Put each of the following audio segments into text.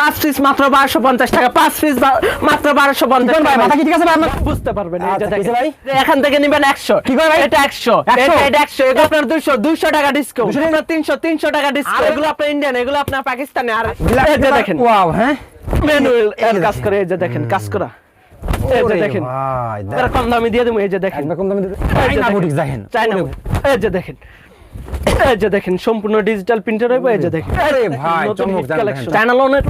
পাঁচ পিস মাত্র বারোশো পঞ্চাশ টাকা পাঁচ পিস মাত্র বারোশো পঞ্চাশ মাথা ঠিক আছে বুঝতে পারবেন আচ্ছা, এখান থেকে নিবেন একশো। কি করে এটা একশো। এটা একশো। এগুলো আপনার দুইশো দুইশো টাকা ডিসকাউন্ট তিনশো তিনশো টাকা ডিসকাউন্ট এগুলো আপনার ইন্ডিয়ান এগুলো আপনার পাকিস্তানি। আর দেখেন। ওয়াও হ্যাঁ? ম্যানুয়াল কাজ। করে এই যে দেখেন কাজ করা। দেখেন। কম দামে দিয়ে দেবো এই যে দেখেন। কম দামে চাইনা দেখেন। ওরে এই যে দেখেন। এই যে দেখেন সম্পূর্ণ ডিজিটাল প্রিন্টার হবে এই যে দেখেন। আরে ভাই, চমক কালেকশন চ্যানেল লোনের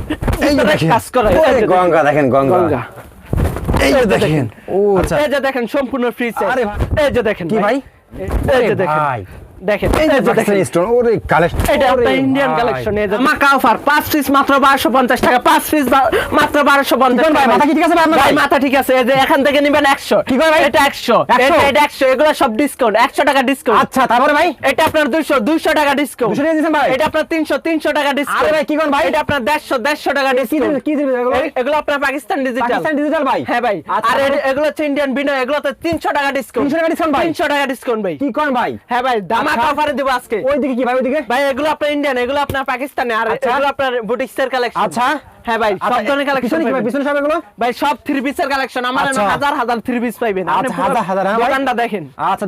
এই দেখেন। কাজ করা। এই। গঙ্গা দেখেন গঙ্গা। গঙ্গা। এই যে দেখেন। ও আচ্ছা। এই যে দেখেন সম্পূর্ণ ফ্রি আরে এই যে দেখেন কি ভাই? এই যে দেখেন। ভাই। দেখেন এই যে দেখেন। স্টোন ওরে কালেকশন এটা আপনার ইন্ডিয়ান কালেকশন এই যে মাকা অফার পাঁচ পিস মাত্র বারোশো পঞ্চাশ টাকা পাঁচ পিস মাত্র বারোশো পঞ্চাশ ভাই, মাথা কি ঠিক আছে ভাই ভাই মাথা ঠিক আছে এই যে এখান থেকে নিবেন একশো। কি ভাই? এটা 100? এটা এটা একশো এগুলো সব ডিসকাউন্ট টাকা ডিসকাউন্ট আচ্ছা তারপরে ভাই? এটা আপনার দুইশো দুইশো টাকা ডিসকাউন্ট 200 টাকা দিয়েছেন ভাই? এটা আপনার তিনশো তিনশো টাকা ডিসকাউন্ট আরে ভাই, কি করেন ভাই? এটা আপনার দেড়শো দেড়শো টাকা ডিসকাউন্ট কি দিবেন এগুলো এগুলো আপনার পাকিস্তান ডিজিটাল পাকিস্তান ডিজিটাল ভাই? হ্যাঁ ভাই আচ্ছা, আর এগুলো হচ্ছে ইন্ডিয়ান বিনয় এগুলো তো তিনশো টাকা ডিসকাউন্ট 300 টাকা discount ভাই? তিনশো টাকা ডিসকাউন্ট ভাই। কি করেন ভাই? হ্যাঁ ভাই অফারে দেবো আজকে। ওইদিকে কি ভাই ওইদিকে? ভাই এগুলো আপনার ইন্ডিয়ান এগুলো আপনার পাকিস্তানি আর আচ্ছা। এগুলো আপনার বুটিক্সের কালেকশন। হ্যাঁ ভাই সব ধরনের কালেকশন কি ভাই পিছনে সব এগুলো? ভাই সব থ্রি পিসের কালেকশন আমার। হাজার হাজার থ্রি পিস পাইবেন। আপনি হাজার হাজার, হ্যাঁ দোকানটা দেখেন। আচ্ছা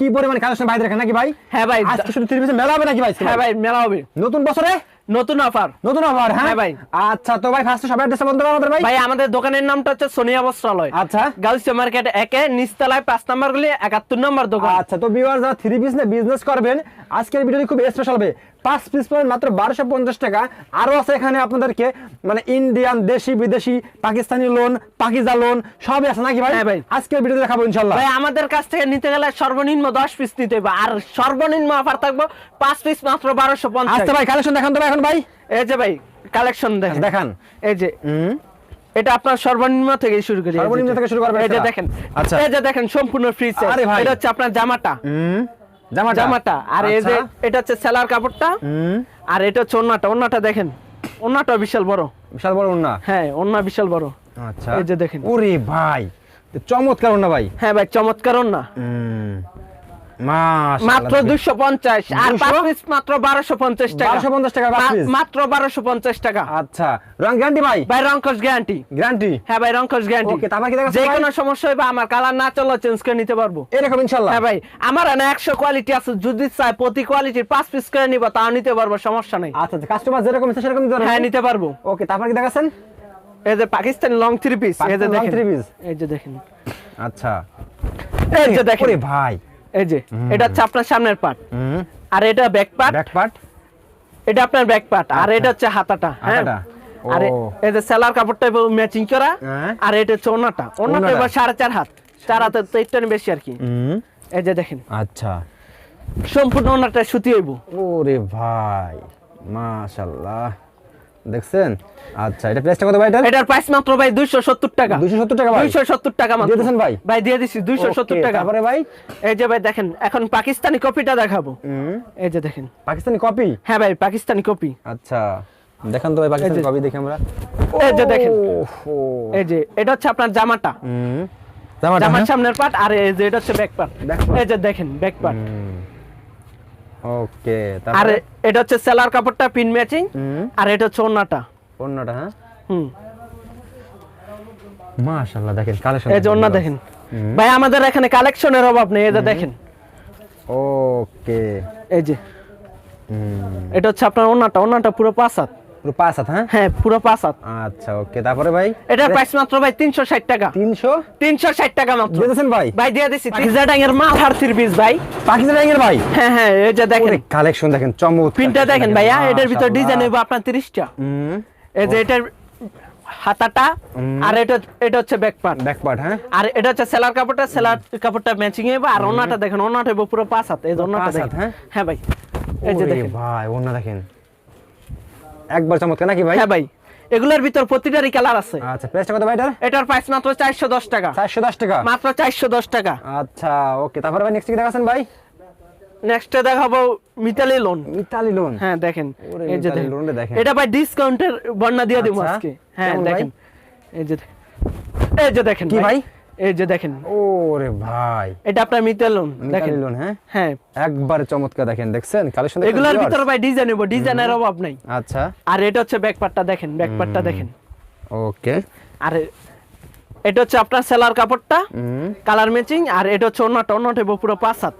কি পরিমাণ কালেকশন ভাই দেখেন নাকি ভাই? হ্যাঁ ভাই। আজকে শুধু মেলা হবে নাকি ভাই? হ্যাঁ ভাই মেলা হবে। নতুন বছরে? নতুন অফার নতুন অফার হ্যাঁ? হ্যাঁ ভাই। আচ্ছা তো ভাই ফার্স্ট সবাই অ্যাড্রেস বলতে আমাদের ভাই। ভাই আমাদের দোকানের নামটা হচ্ছে সোনিয়া বস্ত্রালয়। আচ্ছা। গার্লস মার্কেট একে নিচতলায় পাঁচ নাম্বার গলি একাত্তর নম্বর দোকান। আচ্ছা তো ভিউয়ার যারা থ্রি নিয়ে বিজনেস করবেন আজকের ভিডিওটি খুব স্পেশাল হবে। পাঁচ পিস পাবেন মাত্র বারোশো পঞ্চাশ টাকা। আরও আছে এখানে আপনাদেরকে মানে ইন্ডিয়ান দেশি বিদেশি পাকিস্তানি লোন পাকিজা লোন সবই আছে নাকি ভাই? হ্যাঁ ভাই। আজকের ভিডিও দেখাবো ইনশাল্লাহ ভাই আমাদের কাছ থেকে নিতে গেলে সর্বনিম্ন দশ পিস নিতে হবে আর সর্বনিম্ন অফার থাকব পাঁচ পিস মাত্র বারোশো পঞ্চাশ। আচ্ছা ভাই কালেকশন দেখান তো এখন ভাই। এই যে ভাই কালেকশন দেখেন। দেখান। এই যে এটা আপনার সর্বনিম্ন থেকে শুরু করি। সর্বনিম্ন থেকে শুরু করবেন এই যে এটা? দেখেন। আচ্ছা। এই যে দেখেন সম্পূর্ণ ফ্রি ভাই। এটা হচ্ছে আপনার জামাটা। হুম। জামাটা? আর এই যে আচ্ছা। এটা হচ্ছে সেলার কাপড়টা। আর এটা হচ্ছে ওন্নাটা। ওন্নাটা দেখেন। ওন্নাটা বিশাল বড়। বিশাল বড় না হ্যাঁ ওন্না বিশাল বড়। আচ্ছা। এই যে দেখেন। ওরে ভাই চমৎকার না ভাই। হ্যাঁ ভাই চমৎকার ওন্না। মাত্র দুশো পঞ্চাশ আর 200? পাঁচ পিস মাত্র বারোশো পঞ্চাশ টাকা। 1250 টাকা পাঁচ মা- piece? মাত্র বারোশো পঞ্চাশ টাকা। আচ্ছা রং গ্যারান্টি ভাই? ভাই রঙ্কশ গ্যারান্টি গ্যারান্টি হ্যাঁ ভাই রঙ্কশ গ্যারান্টি ওকে তারপর কি যে কোনো সমস্যা হবে আমার কালার না চলো চেঞ্জ করে নিতে পারব। এরকম ইনশাআল্লাহ। হ্যাঁ ভাই আমার এনে একশো কোয়ালিটি আছে যদি চাই প্রতি কোয়ালিটির পাঁচ পিস করে নিব তাও নিতে পারব সমস্যা নেই। আচ্ছা কাস্টমার যেরকম ইচ্ছা সেরকম হ্যাঁ নিতে পারব। ওকে তারপর কি দেখাচ্ছেন? এই যে পাকিস্তানি লং থ্রি পিস এই যে পাকিস্তানি দেখেন? এই যে দেখেন। আচ্ছা। এই যে দেখেন। ভাই এই যে এটা হচ্ছে আপনার সামনের পার্ট আর এটা ব্যাক পার্ট ব্যাক পার্ট এটা আপনার ব্যাক পার্ট আর আচ্ছা। এটা হচ্ছে হাতাটা হ্যাঁ। আর এই যে সেলার কাপড়টা ম্যাচিং করা। হ্যাঁ। আর এটা হচ্ছে ওনাটা ওনাটা। এবার সাড়ে চার হাত। চার হাতের তো একটু বেশি আর কি। এই যে দেখেন। আচ্ছা। সম্পূর্ণ ওনাটা সুতি হইব। ওরে ভাই মাশাআল্লাহ। দেখছেন? আচ্ছা এটা প্রাইসটা কত ভাই এটা এটার প্রাইস মাত্র ভাই দুইশো সত্তর টাকা। 270 টাকা ভাই? দুইশো সত্তর টাকা মাত্র। দিয়ে দিয়েছেন ভাই? ভাই দিয়ে দিছি দুইশো সত্তর Okay, টাকা। তারপরে ভাই? এই যে ভাই দেখেন এখন পাকিস্তানি কপিটা দেখাবো। এই যে দেখেন। পাকিস্তানি কপি? হ্যাঁ ভাই পাকিস্তানি কপি। আচ্ছা দেখেন তো ভাই পাকিস্তানি এই যে- কপি দেখি আমরা। এই যে দেখেন। ওহো। এই যে এটা হচ্ছে আপনার জামাটা। জামার? সামনের পার্ট আর এই যে এটা হচ্ছে ব্যাক পার্ট এই যে দেখেন ব্যাক পার্ট। ওকে আর এটা হচ্ছে সেলার কাপড়টা পিন ম্যাচিং আর এটা হচ্ছে ওন্নাটা। ওন্নাটা হ্যাঁ? হুম। মাশাআল্লাহ দেখেন কালেকশন এই যে ওন্না দেখেন। ভাই আমাদের এখানে কালেকশনের অভাব নেই এটা দেখেন। ওকে। এই যে। এটা হচ্ছে আপনার ওন্নাটা ওন্নাটা পুরো পাঁচ হাত। পুরো পাঁচ হাত হ্যাঁ? হ্যাঁ পুরো পাঁচ হাত। আচ্ছা ওকে তারপরে ভাই? এটার প্রাইস মাত্র ভাই তিনশো ষাট টাকা। মাত্র। দিয়েছেন ভাই? ভাই দিয়ে দিছি। মাল ভাই। পাকিস্তানি ভাই? হ্যাঁ হ্যাঁ এই যে দেখেন। কালেকশন দেখেন চমৎকার। প্রিন্টটা দেখেন ভাইয়া এটার ভিতর ডিজাইন হবে আপনার তিরিশটা। হুম। এই যে এটার হাতাটা আর এটা এটা হচ্ছে ব্যাক পার্ট ব্যাক পার্ট হ্যাঁ? আর এটা হচ্ছে সেলার কাপড়টা সেলার কাপড়টা ম্যাচিং হবে আর ওনাটা দেখেন ওনাটা পুরো পাঁচ হাত। এই ওনাটা দেখেন। হ্যাঁ? হ্যাঁ ভাই এই যে দেখেন। ভাই ওন্না দেখেন। একবার চমৎকার নাকি ভাই? হ্যাঁ ভাই এগুলোর ভিতর প্রতিটারই কালার আছে। আচ্ছা প্রাইসটা কত ভাই এটার? এটার প্রাইস মাত্র চারশো দশ টাকা। চারশো দশ টাকা? মাত্র চারশো দশ টাকা। আচ্ছা ওকে তারপরে ভাই নেক্সট কি দেখাচ্ছেন ভাই? নেক্সটে দেখাবো মিতালি লোন ইতালি লোন হ্যাঁ দেখেন ওরে এই যে দেখেন। লোনটা দেখেন। এটা ভাই ডিসকাউন্টের বর্ণনা দিয়ে দিব আচ্ছা, আজকে। হ্যাঁ দেখেন এই যে এই যে দেখেন কি ভাই? এই যে দেখেন। ওরে ভাই। এটা আপনার মিতেলুন দেখেন। লোন হ্যাঁ? হ্যাঁ। একবার চমৎকার দেখেন দেখছেন? কালেকশন এগুলোর ভিতরে ভাই ডিজাইন হইব ডিজাইনের অভাব নাই। আচ্ছা। আর এটা হচ্ছে ব্যাকপার্টটা দেখেন ব্যাকপার্টটা দেখেন। ওকে। আর এটা হচ্ছে আপনার সেলার কাপড়টা কালার ম্যাচিং আর এটা হচ্ছে অন্যটা অন্যটা পুরো পাঁচ হাত।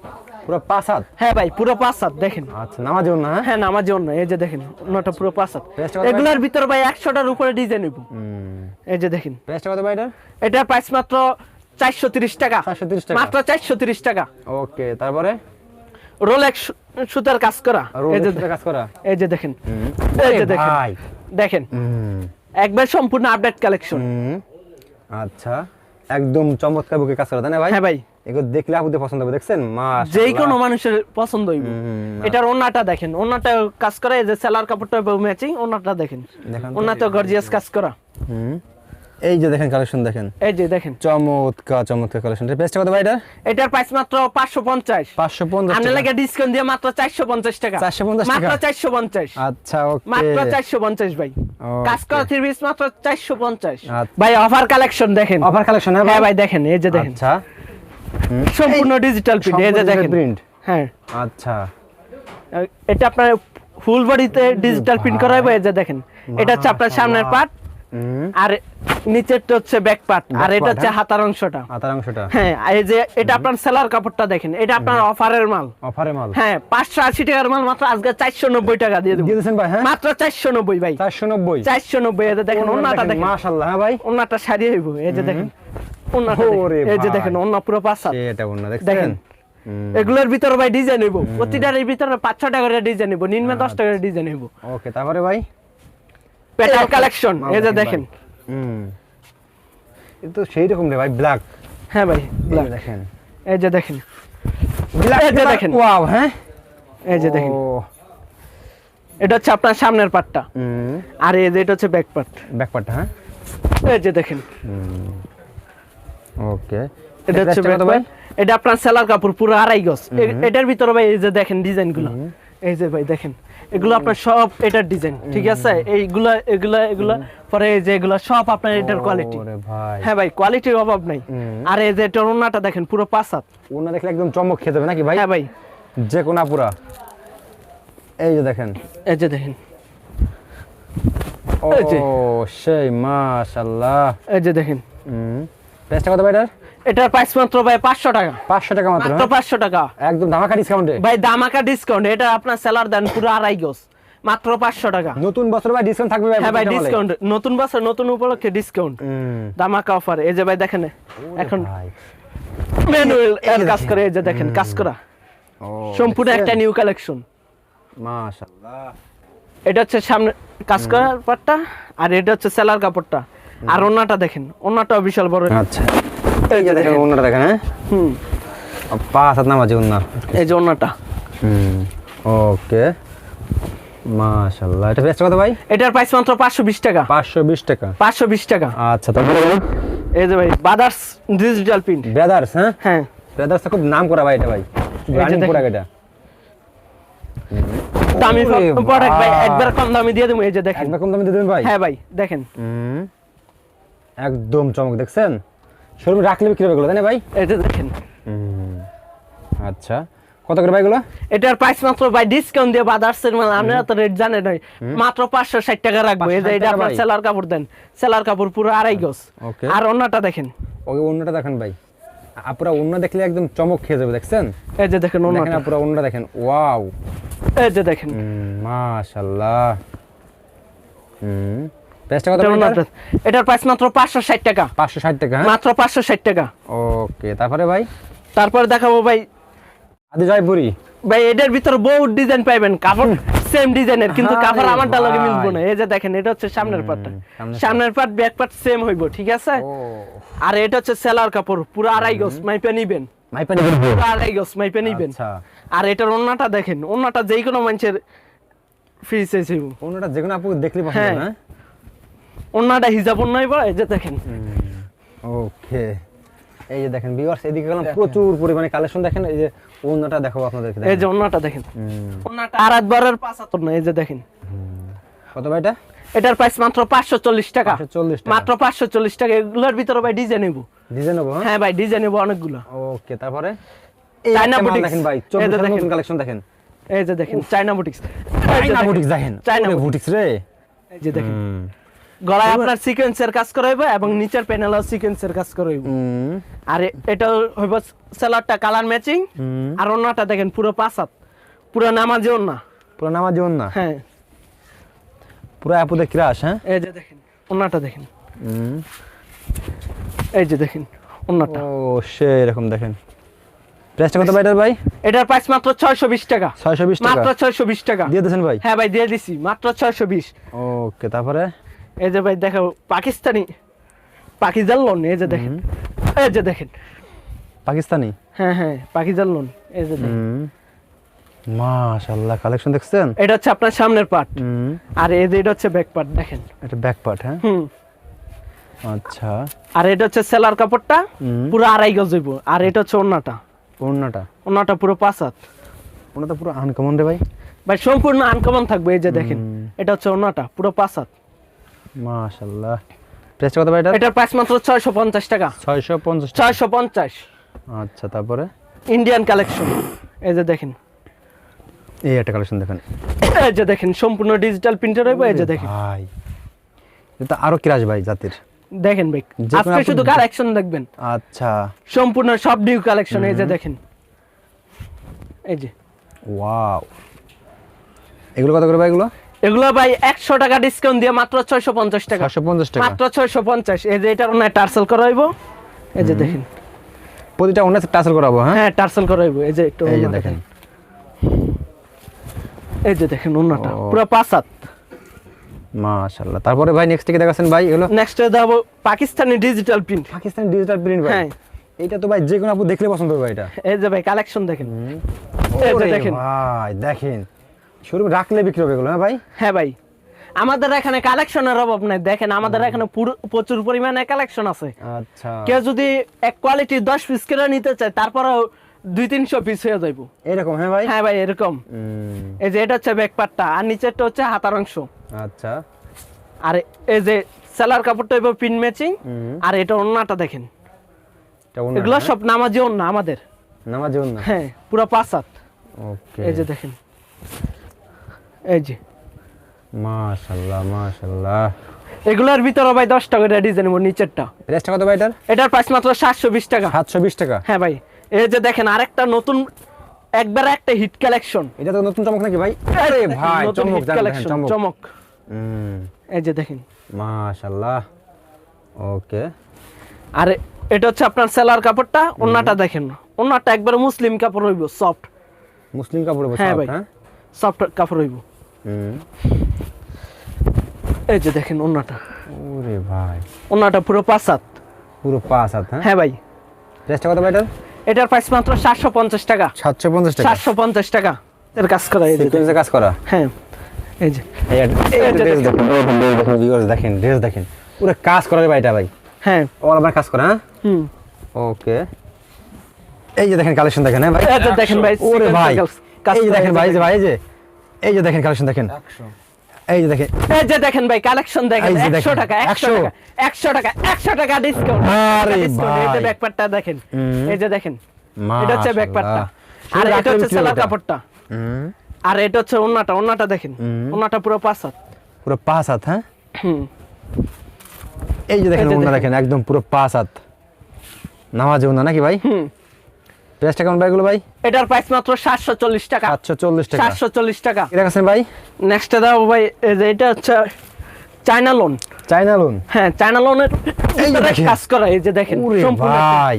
পুরো পাঁচ হাত হ্যাঁ ভাই পুরো পাঁচ হাত দেখেন। আচ্ছা না হ্যাঁ? হ্যাঁ জন্য এই যে দেখেন অন্যটা পুরো পাঁচ হাত Best কত এগুলোর ভিতরে ভাই একশোটার উপরে ডিজাইন হইব। এই যে দেখেন। প্রাইসটা কত ভাই এটার এটার প্রাইস মাত্র চারশো তিরিশ টাকা। 430 টাকা। মাত্র চারশো তিরিশ টাকা। ওকে তারপরে? রোলেক্স সুতার কাজ করা। এই যে কাজ করা? এই যে দেখেন। এই যে দেখেন। ভাই। দেখেন। একবার সম্পূর্ণ আপডেট কালেকশন আচ্ছা। একদম চমৎকার বুকে কাজ করে তাই না ভাই? হ্যাঁ ভাই। এগুলো দেখলে আপনাদের পছন্দ হবে দেখছেন? মা যেই কোনো মানুষের পছন্দ হইব। এটার ওন্নাটা দেখেন ওন্নাটা কাজ করা এই যে সেলার কাপড়টা ম্যাচিং ওন্নাটা দেখেন। ওন্নাটা। গর্জিয়াস কাজ করা। হুম। এই যে দেখেন কালেকশন দেখেন। এই যে দেখেন। চমৎকার চমৎকার কালেকশন প্রাইসটা কত ভাই এটা? এটার প্রাইস মাত্র পাঁচশো পঞ্চাশ। পাঁচশো পঞ্চাশ আপনার লাগে ডিসকাউন্ট দিয়ে মাত্র চারশো পঞ্চাশ টাকা। 450 টাকা? চারশো পঞ্চাশ। আচ্ছা ওকে। মাত্র চারশো পঞ্চাশ ভাই। কাজ করা থ্রি পিস মাত্র চারশো পঞ্চাশ। আচ্ছা। ভাই অফার কালেকশন দেখেন। অফার কালেকশন হ্যাঁ ভাই? ভাই দেখেন এই যে দেখেন। আচ্ছা। সম্পূর্ণ ডিজিটাল প্রিন্ট এই যে দেখেন। প্রিন্ট হ্যাঁ। আচ্ছা। এটা আপনার ফুল বডিতে ডিজিটাল প্রিন্ট করা হবে এই যে দেখেন। এটা হচ্ছে আপনার সামনের পার্ট আর নিচেরটা হচ্ছে ব্যাক পার্ট আর এটা হচ্ছে হ্যাঁ। হাতার অংশটা। আতার অংশটা। হ্যাঁ এই যে এটা আপনার সেলার কাপড়টা দেখেন এটা আপনার অফারের মাল। অফারে মাল। হ্যাঁ পাঁচশো আশি টাকার মাল মাত্র আজকে চারশো নব্বই টাকা দিয়ে দেবো। দিয়েছেন ভাই হ্যাঁ? মাত্র চারশো নব্বই ভাই। চারশো নব্বই। চারশো নব্বই এই যে দেখেন অন্যটা দেখেন মাশাল্লাহ হ্যাঁ ভাই? অন্যটা সারিয়ে হইব এই যে দেখেন দেখেন। এই যে দেখেন অন্য পুরো পাঁচ। এটা অন্য দেখেন এগুলোর ভিতরে ভাই ডিজাইন হইব। প্রতিটার ভিতরে পাঁচ ছ টাকা করে ডিজাইন হইব নিম্ন দশ টাকা করে ডিজাইন হইব। ওকে তারপরে ভাই? পেটাল কালেকশন এই যে দেখেন। হুম। তো সেই রকম রে ভাই ব্ল্যাক হ্যাঁ ভাই black। দেখেন। এই যে দেখেন। ব্ল্যাক এই যে দেখেন। ওয়াও হ্যাঁ? এই যে দেখেন। এটা হচ্ছে আপনার সামনের পার্টটা হুম। আর এই যে এটা হচ্ছে ব্যাক পার্ট ব্যাক পার্টটা হ্যাঁ? এই যে দেখেন। ওকে এটা হচ্ছে ব্যাক ভাই? এটা আপনার সেলার কাপড় পুরো আড়াই গজ। এটার ভিতরে ভাই এই যে দেখেন ডিজাইনগুলো। এই যে ভাই দেখেন। এগুলো আপনার সব এটার ডিজাইন ঠিক আছে? এইগুলা এগুলা এগুলা পরে এই যে এগুলা সব আপনার এটার কোয়ালিটি হ্যাঁ ভাই কোয়ালিটির অভাব নাই। আর এই যে এটার ওন্নাটা দেখেন পুরো পাঁচ হাত। ওনা দেখলে একদম চমক খেতে হবে নাকি ভাই? হ্যাঁ ভাই। যে কোনা পুরা এই যে দেখেন। এই যে দেখেন। ও। সেই মাশাআল্লাহ এই যে দেখেন। হুম। প্রাইসটা কত ভাই এটার? এটার প্রাইস মাত্র ভাই পাঁচশো টাকা। পাঁচশো টাকা মাত্র মাত্র হ্যাঁ? পাঁচশো টাকা। একদম ধামাকা ডিসকাউন্টে ভাই দামাকা ডিসকাউন্ট এটা আপনার সেলার দেন পুরো আড়াই গজ। মাত্র পাঁচশো টাকা। নতুন বছর ভাই ডিসকাউন্ট থাকবে ভাই হ্যাঁ ভাই ডিসকাউন্ট নতুন বছর নতুন উপলক্ষে ডিসকাউন্ট অফার এই যে ভাই দেখেন এখন ম্যানুয়াল এর কাজ করে এই যে দেখেন কাজ করা। ও সম্পূর্ণ একটা নিউ কালেকশন মাশাআল্লাহ। এটা হচ্ছে সামনে কাজ করার পাটটা আর এটা হচ্ছে সেলার কাপড়টা। আর ওন্নাটা দেখেন ওন্নাটাও বিশাল বড়। আচ্ছা। এই যে দেখেন। ওনাটা দেখেন হ্যাঁ? হুম। পাঁচ হাত নামাজি ওনা এই যে ওন্নাটা হুম ওকে। মাশাআল্লাহ এটা প্রাইসটা কত ভাই? এটার প্রাইস মাত্র পাঁচশো বিশ টাকা। পাঁচশো বিশ টাকা। পাঁচশো বিশ টাকা। আচ্ছা তারপরে এই যে ভাই বাদার্স ডিজিটাল প্রিন্ট ব্রাদার্স হ্যাঁ? হ্যাঁ। ব্রাদার্স খুব নাম করা ভাই এটা ভাই। এটা। দামি প্রোডাক্ট ভাই ভাই। একবার কম দামে দিয়ে দেবো এই যে দেখেন। একবার কম দামে দিয়ে দেবেন ভাই? হ্যাঁ ভাই দেখেন। একদম চমক দেখছেন? শোরুমে রাখলে বিক্রি হবে তাই না ভাই? যে দেখেন। আচ্ছা। কত করে ভাই এগুলো? এটার প্রাইস মাত্র ভাই ডিসকাউন্ট দিয়ে বাদার্সের মাল আপনারা তো রেট জানেন নাই। মাত্র পাঁচশো ষাট টাকা রাখব। এই যে এটা আপনার সেলার কাপড় দেন। সেলার কাপড় পুরো আড়াই গজ। ওকে। আর অন্যটা দেখেন। ওকে অন্যটা দেখেন ভাই। আপুরা অন্য দেখলে একদম চমক খেয়ে যাবে দেখছেন? এই যে দেখেন দেখেন অন্যটা আপুরা অন্যটা দেখেন। ওয়াও। এই যে দেখেন। মাশাআল্লাহ। হুম। প্রাইসটা কত এটার এটার প্রাইস মাত্র পাঁচশো ষাট টাকা। পাঁচশো ষাট টাকা মাত্র পাঁচশো ষাট টাকা। ওকে তারপরে ভাই? তারপরে দেখাবো ভাই। আদি জয়পুরি ভাই এটার ভিতরে বহু ডিজাইন পাইবেন। কাপড় সেম ডিজাইনের কিন্তু কাপড় আমারটা লগে মিলবো না। এই যে দেখেন এটা হচ্ছে সামনের পাটটা। সামনের সামনের ব্যাক পাট সেম হইব ঠিক আছে? আর এটা হচ্ছে সেলার কাপড় পুরো আড়াই গজ মাইপে নিবেন। মাইপা নিবেন পুরো আড়াই গজ মাইপে নিবেন। আর এটার ওন্নাটা দেখেন ওন্নাটা যেই কোনো মানুষের ফ্রি সাইজ হইব। অন্যটা যে কোনো আপু দেখলে পছন্দ। হ্যাঁ হিজাব ওন্নাই বা এই যে দেখেন। ওকে। এই যে দেখেন ভিউয়ার্স এদিকে গেলাম প্রচুর পরিমাণে কালেকশন দেখেন এই যে অন্যটা দেখাবো আপনাদেরকে এই যে ওন্নাটা দেখেন। ওন্নাটা আর বারের পাঁচাত্তর না এই যে দেখেন। কত ভাই এটা? এটার প্রাইস মাত্র পাঁচশো চল্লিশ টাকা। 540 টাকা। মাত্র পাঁচশো চল্লিশ টাকা এগুলোর ভিতরে ভাই ডিজাইন নেব ডিজাইন নেব হ্যাঁ? ভাই ডিজাইন নেব অনেকগুলো। ওকে তারপরে? China boutiques. দেখেন ভাই এই যে চব্বিশ দেখেন। নতুন কালেকশন দেখেন। এই যে দেখেন চায়না বুটিক্স চাইনা বুটিক্স দেখেন চায়না ওরে বুটিক্স রে। এই যে দেখেন। গলায় আপনার সিকোয়েন্সের কাজ করা হইবে এবং নিচের প্যানেলও সিকোয়েন্সের কাজ করা হইব। আর এটা হইব সেলারটা কালার ম্যাচিং আর অন্যটা দেখেন পুরো পাঁচাত পুরো নামাজি না পুরো নামাজ জীবন না হ্যাঁ। পুরো অ্যাপুদের ক্রাশ হ্যাঁ? এই যে দেখেন অন্যটা দেখেন। এই যে দেখেন অন্যটা। ও সে এরকম দেখেন। প্রাইসটা কত ভাইটার ভাই? এটার প্রাইস মাত্র ছয়শো বিশ টাকা। ছয়শো বিশ টাকা? মাত্র ছয়শো বিশ টাকা। দিয়ে দিয়েছেন ভাই? হ্যাঁ ভাই দিয়ে দিছি। মাত্র ছয়শো বিশ। ওকে তারপরে? এই যে ভাই দেখো পাকিস্তানি। পাকিস্তান লোন এই যে দেখেন। এই যে দেখেন। পাকিস্তানি? হ্যাঁ হ্যাঁ পাকিস্তান লোন এই যে দেখেন। মাশাআল্লাহ কালেকশন দেখছেন? এটা হচ্ছে আপনার সামনের পার্ট আর এই যে এটা হচ্ছে ব্যাক পার্ট দেখেন। এটা ব্যাক পার্ট হ্যাঁ? হুম। আচ্ছা। আর এটা হচ্ছে সেলার কাপড়টা পুরো আড়াই গজ হইব। আর এটা হচ্ছে ওন্নাটা ওড়নাটা? ওন্নাটা পুরো পাঁচ হাত। তো পুরো আনকমন রে ভাই। ভাই সম্পূর্ণ আনকমন থাকবে এই যে দেখেন। এটা হচ্ছে ওন্নাটা পুরো পাঁচ হাত। মাশাআল্লাহ। প্রাইসটা কত ভাই এটা? এটার প্রাইস মাত্র ছয়শো পঞ্চাশ টাকা। ছয়শো পঞ্চাশ টাকা। ছয়শো পঞ্চাশ। আচ্ছা তারপরে? ইন্ডিয়ান কালেকশন এই যে দেখেন। এই একটা কালেকশন দেখেন। এই যে দেখেন সম্পূর্ণ ডিজিটাল প্রিন্টার হইব এই যে দেখেন। ভাই। এটা আরও কিরাজ ভাই জাতির। দেখেন ভাই আজকে শুধু কালেকশন দেখবেন। আচ্ছা। সম্পূর্ণ সব নিউ কালেকশন এই যে দেখেন। এই যে। ওয়াও এগুলো কত করে ভাই এগুলো? এগুলো ভাই একশো টাকা ডিসকাউন্ট দিয়ে মাত্র ছয়শো পঞ্চাশ টাকা। টাকা। মাত্র ছয়শো পঞ্চাশ। এই যে এটার অনেক টার্সেল করা হইব এই যে দেখেন। প্রতিটা অনেক টাসেল করাবো হ্যাঁ? হ্যাঁ টার্সেল করা হইব এই যে একটু এই যে দেখেন। এই যে দেখেন অন্যটা। পুরো পাঁচ হাত। মাশাআল্লাহ। তারপরে ভাই নেক্সট কি দেখাচ্ছেন ভাই? এগুলো? নেক্সট দেবো Pakistani digital print Pakistan digital print ভাই। হ্যাঁ। এটা তো ভাই যে কোনো আপু দেখলে পছন্দ হবে এটা। এই যে ভাই কালেকশন দেখেন। এই যে দেখেন। ভাই দেখেন। শোরুম রাখলে বিক্রি হবে এগুলো হ্যাঁ ভাই? হ্যাঁ ভাই। আমাদের এখানে কালেকশনের অভাব নাই দেখেন আমাদের এখানে প্রচুর পরিমাণে কালেকশন আছে। আচ্ছা। কেউ যদি এক কোয়ালিটি দশ পিস করে নিতে চায় তারপরেও দুই তিনশো পিস হয়ে যাইব। এরকম হ্যাঁ ভাই? হ্যাঁ ভাই এরকম। এই যে এটা হচ্ছে ব্যাকপারটা আর নিচেরটা হচ্ছে হাতার অংশ। আচ্ছা। আর এই যে সেলার কাপড়টা এবার পিন ম্যাচিং আর এটা অন্যটা দেখেন। এগুলো না? সব নামাজি অন্য আমাদের। নামাজ জীবন না হ্যাঁ পুরো পাঁচ হাত। ওকে। এই যে দেখেন। এই যে। মাশাআল্লাহ মাশাআল্লাহ এগুলোর ভিতরে ভাই দশ টাকা ডিজাইন নিচেরটা। প্রাইসটা কত ভাই এটার? এটার প্রাইস মাত্র সাতশো বিশ টাকা। সাতশো বিশ টাকা? হ্যাঁ ভাই। এই যে দেখেন আরেকটা নতুন একবার একটা হিট কালেকশন এটা তো নতুন চমক নাকি ভাই? আরে ভাই চমক কালেকশন চমক। চমক। এই যে দেখেন। মাশাআল্লাহ ওকে। আর এটা হচ্ছে আপনার সেলার কাপড়টা ওন্নাটা দেখেন। ওন্নাটা একবার মুসলিম কাপড় হইব সফট মুসলিম কাপড় বসে হ্যাঁ হ্যাঁ? সফট কাপড় হইব। এই যে দেখেন ওন্নাটা। ওরে ভাই। ওন্নাটা পুরো পাঁচ হাত। পুরো পাঁচ হাত হ্যাঁ? হ্যাঁ ভাই। প্রাইসটা কত ভাই এটার এটার প্রাইস মাত্র সাতশো পঞ্চাশ টাকা। সাতশো পঞ্চাশ টাকা? সাতশো পঞ্চাশ টাকা। এর কাজ করা এই যে কাজ করা? হ্যাঁ। এই যে। এই dress দেখেন। দেখেন, দেখেন, দেখেন, viewers দেখেন। পুরো কাজ করা রে ভাই এটা ভাই। হ্যাঁ। অল আমার কাজ করা হ্যাঁ? হুম। ওকে। এই যে দেখেন কালেকশন দেখেন হ্যাঁ ভাই? দেখেন ভাই ওরে ভাই। কাজ এই যে দেখেন ভাই যে ভাই এই যে। এই যে দেখেন কালেকশন দেখেন। এই যে দেখেন। এই যে দেখেন ভাই কালেকশন দেখেন এই যে একশো দেখেন, টাকা একশো 100 টাকা একশো টাকা একশো টাকা ডিসকাউন্ট আরে ভাই। এই যে ভাই। ব্যাকপারটা দেখেন এই যে দেখেন। এটা হচ্ছে মাশাআল্লাহ। আর এটা হচ্ছে এটা। কাপড়টা। হুম, আর এটা হচ্ছে ওন্নাটা। ওন্নাটা দেখেন। ওন্নাটা পুরো পাঁচ হাত। পুরো পাঁচ হাত হ্যাঁ? হুম। এই যে দেখেন এই যে ওনা দেখেন। একদম পুরো পাঁচ হাত। নামাজ ওনা নাকি ভাই? হুম। প্রাইসটা কেমন ভাই ভাই? এটার প্রাইস মাত্র সাতশো চল্লিশ টাকা। সাতশো চল্লিশ টাকা। সাতশো চল্লিশ টাকা। কি দেখাচ্ছেন ভাই? নেক্সটে দাও ভাই এই যে এটা হচ্ছে চায়না লোন চাইনা লোন হ্যাঁ চায়না লোনের এই যে কাজ করা এই যে দেখেন সম্পূর্ণ ভাই।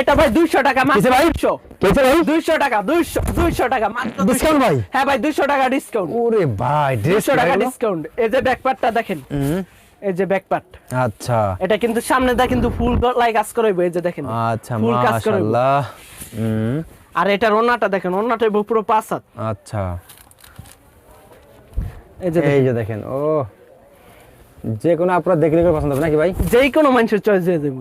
এটা ভাই দুইশো টাকা মাত্র। ভাই? দুইশো। কেছে ভাই? দুইশো টাকা দুইশো দুইশো টাকা মাত্র 200 ভাই? হ্যাঁ ভাই দুইশো টাকা ডিসকাউন্ট ওরে ভাই ড্রেস দুইশো টাকা ডিসকাউন্ট এই যে ব্যাকপার্টটা দেখেন। এই যে ব্যাকপার্ট আচ্ছা। এটা কিন্তু সামনে দা কিন্তু ফুল লাই কাজ করাইবো এই যে দেখেন। আচ্ছা ফুল কাজ করাইবো। মাশাআল্লাহ। আর দেখেন পুরো পাঁচ হাত। আচ্ছা। এই যে এই যে দেখেন ও। যে কোনো আপনারা দেখলে পছন্দ হবে নাকি ভাই? যেই কোনো মানুষের চয়েস দিয়ে দেবো।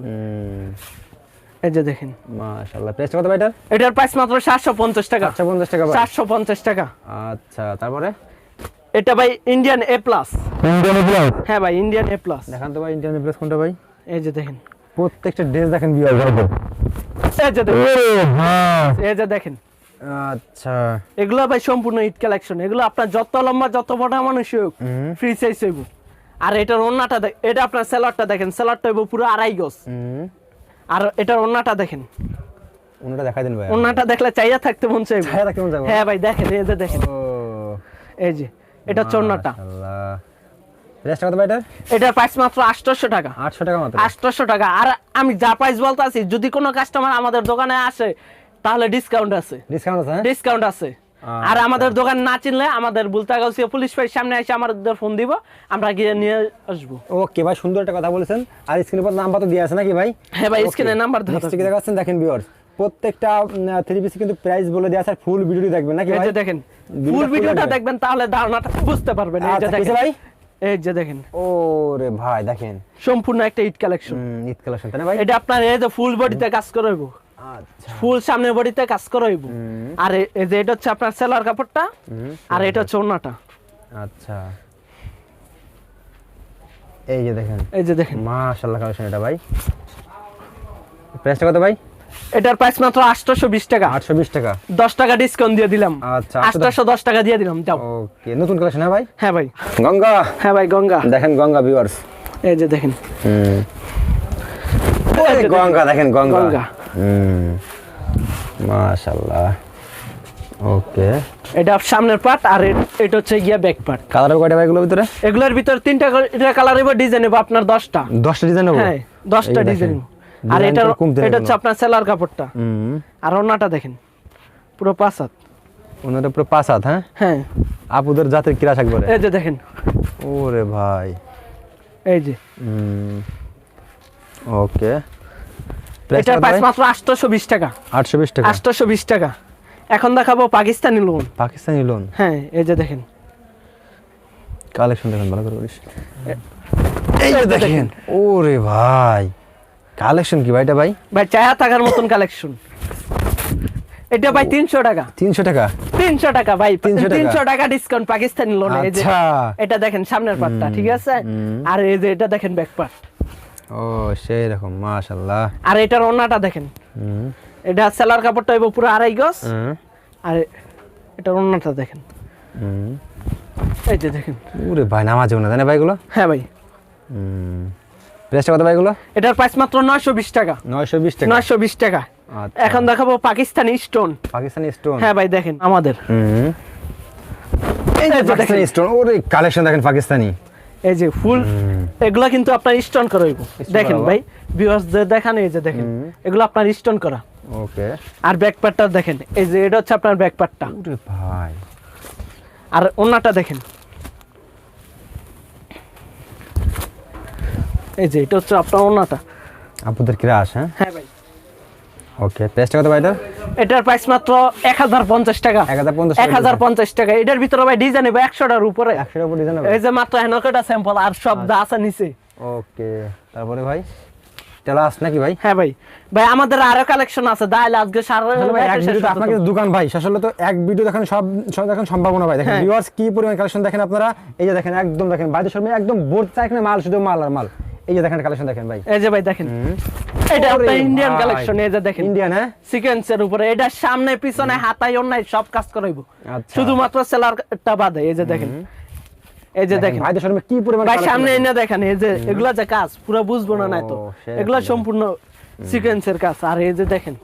এই যে দেখেন। মাশাআল্লাহ প্রাইসটা কত ভাই এটার? এটার প্রাইস মাত্র সাতশো পঞ্চাশ টাকা। আচ্ছা পঞ্চাশ টাকা ভাই। চারশো পঞ্চাশ টাকা। আচ্ছা তারপরে? এটা ভাই Indian A plus Indian A plus হ্যাঁ ভাই ইন্ডিয়ান এ প্লাস দেখান তো ভাই ইন্ডিয়ান এ প্লাস কোনটা ভাই? এই যে দেখেন। প্রত্যেকটা ড্রেস দেখেন বিয়ার ভাই এই যে দেখেন। হ্যাঁ। এই যে দেখেন। আচ্ছা। এগুলো ভাই সম্পূর্ণ ঈদ কালেকশন এগুলো আপনার যত লম্বা যত বড় মানুষ হোক ফ্রি সাইজ হইব। আর এটার ওন্নাটা দেখ এটা আপনার সেলারটা দেখেন। সেলারটা হইব পুরো আড়াই গজ। আর এটার ওন্নাটা দেখেন। ওনাটা দেখাই দিন ভাই। ওন্নাটা দেখলে চাইয়া থাকতে মন চাইবে। ছায়াটা কেমন যাবে হ্যাঁ ভাই দেখেন এই যে দেখেন। ও। এই যে। এটা চন্নাটা মাশাআল্লাহ। প্রাইসটা কত ভাই এটার এটার প্রাইস মাত্র আটশোশো টাকা। 800 টাকা মাত্র। আটশোশো টাকা। আর আমি যা প্রাইস বলতে যদি কোনো কাস্টমার আমাদের দোকানে আসে তাহলে ডিসকাউন্ট আছে। ডিসকাউন্ট আছে হ্যাঁ? ডিসকাউন্ট আছে। আর আমাদের দোকান না চিনলে আমাদের বুলতাগাউসিয়া পুলিশ ফাঁড়ির সামনে এসে আমাদের ফোন দিব আমরা গিয়ে নিয়ে আসব। ওকে ভাই সুন্দর একটা কথা বলেছেন। আর স্ক্রিনের পর নাম্বার তো দেওয়া আছে নাকি ভাই? হ্যাঁ ভাই স্ক্রিনে নাম্বার কি দেখাচ্ছেন দেখেন ভিউয়ার্স প্রত্যেকটা থ্রি পিস কিন্তু প্রাইস বলে দেওয়া আছে ফুল ভিডিওটি দেখবেন নাকি এই ভাই? দেখেন ফুল ভিডিওটা দেখবেন। তাহলে ধারণাটা বুঝতে পারবেন। এই যে আচ্ছা, দেখেন। ভাই? এই যে দেখেন। ও রে ভাই দেখেন। সম্পূর্ণ একটা ঈদ কালেকশন ঈদ কালেকশন তাই না ভাই? এটা আপনার এই যে ফুল বডিতে কাজ করাইব আচ্ছা। ফুল সামনের বডিতে কাজ করাইব আর এই যে এটা হচ্ছে আপনার সেলার কাপড়টা আর এটা হচ্ছে ওন্নাটা আচ্ছা। এই যে দেখেন। এই যে দেখেন। মাশাআল্লাহ কালেকশন এটা ভাই। প্রাইসটা কত ভাই? এটার প্রাইস মাত্র আটশোশো বিশ টাকা। 820 টাকা। দশ টাকা ডিসকাউন্ট দিয়ে দিলাম। আচ্ছা, আটশোশো দশ টাকা দিয়ে দিলাম যাও। ওকে নতুন কালেকশন হ্যাঁ ভাই? হ্যাঁ ভাই। গঙ্গা। হ্যাঁ ভাই গঙ্গা। দেখেন গঙ্গা ভিউয়ার্স এই যে দেখেন। হুম। গঙ্গা দেখেন গঙ্গা। গঙ্গা। হুম। মাশাআল্লাহ। ওকে। এটা সামনের পার্ট আর এটা হচ্ছে গিয়া ব্যাক পার্ট কালার কয়টা ভাই এগুলোর ভিতরে? এগুলোর ভিতর তিনটা কালার হইব ডিজাইন আপনার দশটা। 10টা ডিজাইন হবে হ্যাঁ দশটা এই দেখেন। আর এটা এটা হচ্ছে আপনার সেলার কাপড়টা। আর ওনাটা দেখেন পুরো পাঁচ হাত। ওনার পুরো পাঁচ হাত হ্যাঁ? হ্যাঁ। আপুদের জাতের কিরাস একবারে এই যে দেখেন। ওরে ভাই। এই যে। ওকে। এটার প্রাইস মাত্র আটশোশো বিশ টাকা। আটশো বিশ টাকা? আটশোশো বিশ টাকা। এখন দেখাবো পাকিস্তানি লোন পাকিস্তানি লোন হ্যাঁ এই যে দেখেন। কালেকশন দেখেন ভালো করে করিস। এই যে দেখেন। ওরে ভাই। কালেকশন কি ভাই? এটা ভাই ভাই চায়া থাকার মতন কালেকশন। এটা ভাই তিনশো টাকা। তিনশো টাকা? তিনশো টাকা ভাই 300 টাকা। ডিসকাউন্ট পাকিস্তানি লোন এই যে আচ্ছা। এটা দেখেন সামনের পার্টটা ঠিক আছে? আর এই যে এটা দেখেন ব্যাক পার্ট ও সেই রকম মাশাল্লাহ আর এটার ওনাটা দেখেন। হুম। এটা সেলার কাপড়টা হইব পুরো আড়াই গজ। আর এটার ওনাটা দেখেন। হুম। এই যে দেখেন। ওরে ভাই নামাজ না জানে ভাইগুলো হ্যাঁ ভাই। হুম। কত এটার প্রাইস মাত্র নয়শো বিশ টাকা। নয়শো বিশ টাকা? নয়শো বিশ টাকা। আচ্ছা। এখন দেখাবো পাকিস্তানি স্টোন পাকিস্তানি স্টোন হ্যাঁ ভাই দেখেন আমাদের। এই যে পাকিস্তানি স্টোন ওরে কালেকশন দেখেন পাকিস্তানি। এই যে ফুল এগুলা কিন্তু আপনার স্টোন করা হইব। দেখেন ভাই ভিউয়ার্সদের দেখান এই যে দেখেন এগুলো আপনার স্টোন করা। ওকে। আর ব্যাক দেখেন এই যে এটা হচ্ছে আপনার ব্যাক ওরে ভাই। আর ওনাটা দেখেন এই যে এটা হচ্ছে আপনার ওনাটা। কিরাস হ্যাঁ? হ্যাঁ ভাই। ওকে কত ভাই এটা? এটার প্রাইস মাত্র এক হাজার পঞ্চাশ টাকা। 1050 এক হাজার পঞ্চাশ টাকা। এটার ভিতরে ভাই ডিজাইন হবে একশোটার উপরে। একশোর উপর ডিজাইন এই যে মাত্র হেনকটা স্যাম্পল আর সব আচ্ছা। দা আছে নিচে। ওকে তারপরে ভাই? নাকি ভাই? হ্যাঁ ভাই। ভাই আমাদের আরও কালেকশন আছে। দাইল আজকে সারা আপনাকে দোকান ভাই। আসলে তো এক ভিডিও দেখেন সব সব দেখেন সম্ভব না ভাই। দেখেন হ্যাঁ। ভিউয়ার্স কি পরিমাণ কালেকশন দেখেন আপনারা? এই যে দেখেন একদম দেখেন বাইরে সব একদম বোর্ড চাই এখানে মাল শুধু মাল আর মাল। এই যে দেখেন কালেকশন দেখেন ভাই। এই যে ভাই দেখেন। এটা আপনার ইন্ডিয়ান কালেকশন এই যে দেখেন। ইন্ডিয়ান হ্যাঁ? সিকোয়েন্সের উপরে এটা সামনে পিছনে হাতায় অন্যায় সব কাজ করাইবো। আচ্ছা। শুধুমাত্র সেলারটা বাদে এই যে দেখেন। এই যে দেখেন শোরুমে কি পরিমাণ ভাই সামনে। এনে দেখেন এই যে এগুলা যে কাজ পুরো বুঝব না নাই তো। এগুলা সম্পূর্ণ সিকোয়েন্সের কাজ। আর এই যে দেখেন।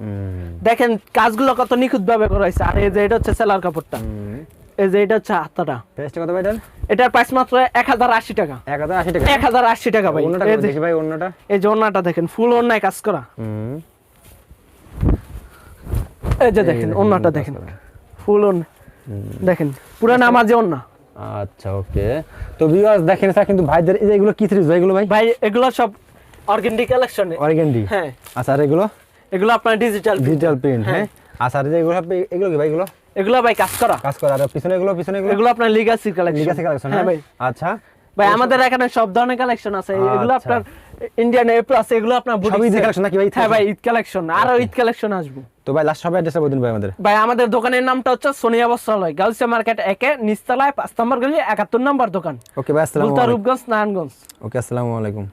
দেখেন কাজগুলো কত নিখুঁত ভাবে করা হয়েছে। আর এই যে এটা হচ্ছে সেলার কাপড়টা। এই যে এটা হচ্ছে হাতাটা প্রাইসটা কত ভাই এটার এটার প্রাইস মাত্র এক হাজার আশি টাকা। এক হাজার আশি টাকা? এক হাজার আশি টাকা ভাই। দেখি ভাই অন্যটা? এই যে দেখেন ফুল কাজ করা। হুম। এই যে দেখেন দেখেন, দেখেন। ফুল অন্য দেখেন পুরো নামাজে ওন্না আচ্ছা ওকে। তো ভিউয়ার্স দেখেন স্যার কিন্তু ভাইদের এই যে এগুলো কি থ্রিজ ভাই এগুলো ভাই? ভাই এগুলো সব অর্গেন্ডি কালেকশনে অরিগেন্ডি? হ্যাঁ। আচ্ছা আর এগুলো? এগুলো আপনার ডিজিটাল ডিজিটাল প্রিন্ট হ্যাঁ। আচ্ছা আর এগুলো এগুলো কি ভাই এগুলো? এগুলো ভাই কাজ করা। কাজ করে আর পিছনে এগুলো পিছনে এগুলো? এগুলো আপনার লিগাসি কালেকশন লিগাসি কালেকশন হ্যাঁ ভাই? আচ্ছা। ভাই আমাদের এখানে সব ধরনের কালেকশন আছে। এগুলো আচ্ছা। আপনার ইন্ডিয়ান এ প্লাস এগুলো আপনার boutique ঈদের set। নাকি ভাই? হ্যাঁ ভাই ঈদ কালেকশন আরও ঈদ কালেকশন আসব। তো ভাই লাস্ট সবাই অ্যাড্রেসটা বলে দিন ভাই আমাদের। ভাই আমাদের দোকানের নামটা হচ্ছে সোনিয়া বস্ত্রালয় গার্লস মার্কেট একে নিচতলায় পাঁচ নম্বর গলি একাত্তর নম্বর দোকান। ওকে ভাই আসসালামু আলাইকুম। রূপগঞ্জ নারায়ণগঞ্জ। ওকে আসসালামু আলাইকুম।